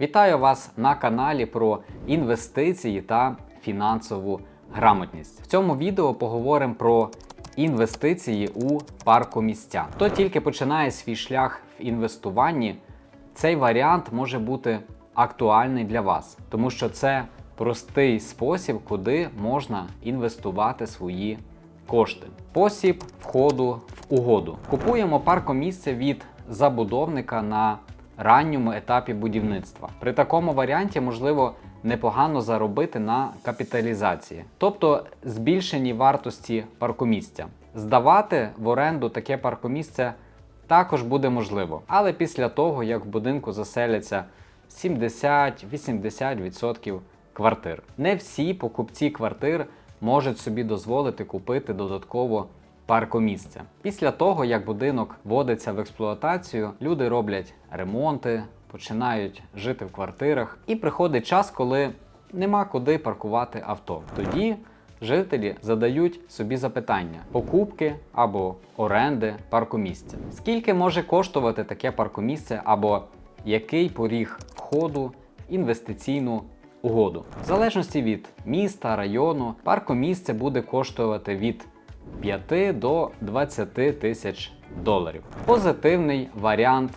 Вітаю вас на каналі про інвестиції та фінансову грамотність. В цьому відео поговоримо про інвестиції у паркомістя. Хто тільки починає свій шлях в інвестуванні, цей варіант може бути актуальний для вас, тому що це простий спосіб, куди можна інвестувати свої кошти. Спосіб входу в угоду. Купуємо паркомісце від забудовника на ранньому етапі будівництва. При такому варіанті можливо непогано заробити на капіталізації, тобто збільшенні вартості паркомісця. Здавати в оренду таке паркомісце також буде можливо, але після того, як в будинку заселяться 70-80% квартир. Не всі покупці квартир можуть собі дозволити купити додатково паркомісце. Після того, як будинок вводиться в експлуатацію, люди роблять ремонти, починають жити в квартирах, і приходить час, коли нема куди паркувати авто. Тоді жителі задають собі запитання: покупки або оренди паркомісця. Скільки може коштувати таке паркомісце або який поріг входу в інвестиційну угоду? В залежності від міста, району, паркомісце буде коштувати від 5 до 20 тисяч доларів. Позитивний варіант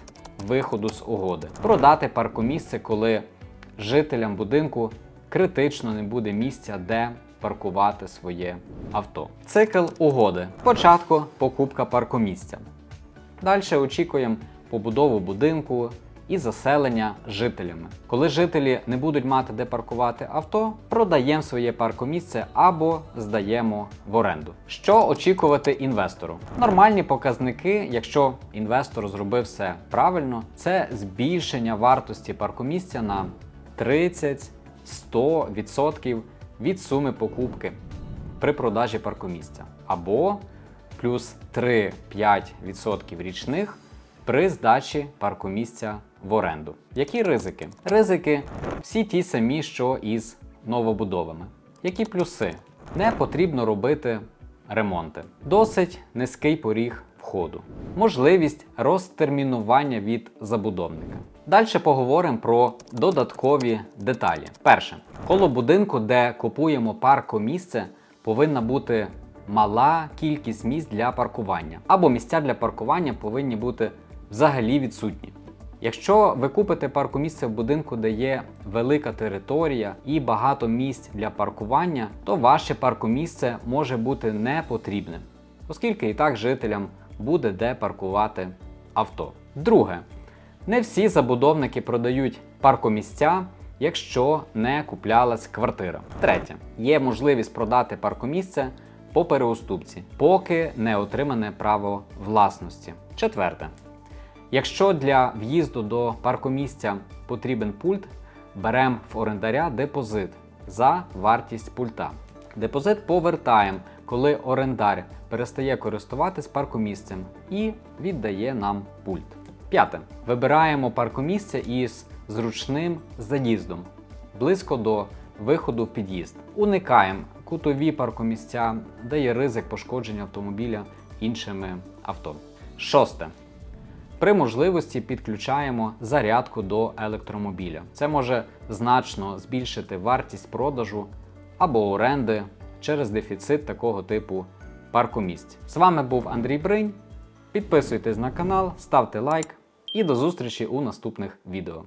виходу з угоди. Продати паркомісце, коли жителям будинку критично не буде місця, де паркувати своє авто. Цикл угоди. Спочатку покупка паркомісця. Далі очікуємо побудову будинку і заселення жителями. Коли жителі не будуть мати де паркувати авто, продаємо своє паркомісце або здаємо в оренду. Що очікувати інвестору? Нормальні показники, якщо інвестор зробив все правильно, це збільшення вартості паркомісця на 30-100% від суми покупки при продажі паркомісця, або плюс 3-5% річних при здачі паркомісця в оренду. Які ризики? Ризики всі ті самі, що із новобудовами. Які плюси? Не потрібно робити ремонти. Досить низький поріг входу. Можливість розтермінування від забудовника. Далі поговоримо про додаткові деталі. Перше, коло будинку, де купуємо паркомісце, повинна бути мала кількість місць для паркування. Або місця для паркування повинні бути взагалі відсутні. Якщо ви купите паркомісце в будинку, де є велика територія і багато місць для паркування, то ваше паркомісце може бути не потрібним, оскільки і так жителям буде де паркувати авто. Друге, не всі забудовники продають паркомісця, якщо не куплялась квартира. Третє, є можливість продати паркомісце по переуступці, поки не отримане право власності. Четверте. Якщо для в'їзду до паркомісця потрібен пульт, беремо в орендаря депозит за вартість пульта. Депозит повертаємо, коли орендар перестає користуватись паркомісцем і віддає нам пульт. П'яте. Вибираємо паркомісце із зручним заїздом близько до виходу в під'їзд. Уникаємо кутові паркомісця, де є ризик пошкодження автомобіля іншими авто. Шосте. При можливості підключаємо зарядку до електромобіля. Це може значно збільшити вартість продажу або оренди через дефіцит такого типу паркомісць. З вами був Андрій Бринь. Підписуйтесь на канал, ставте лайк і до зустрічі у наступних відео.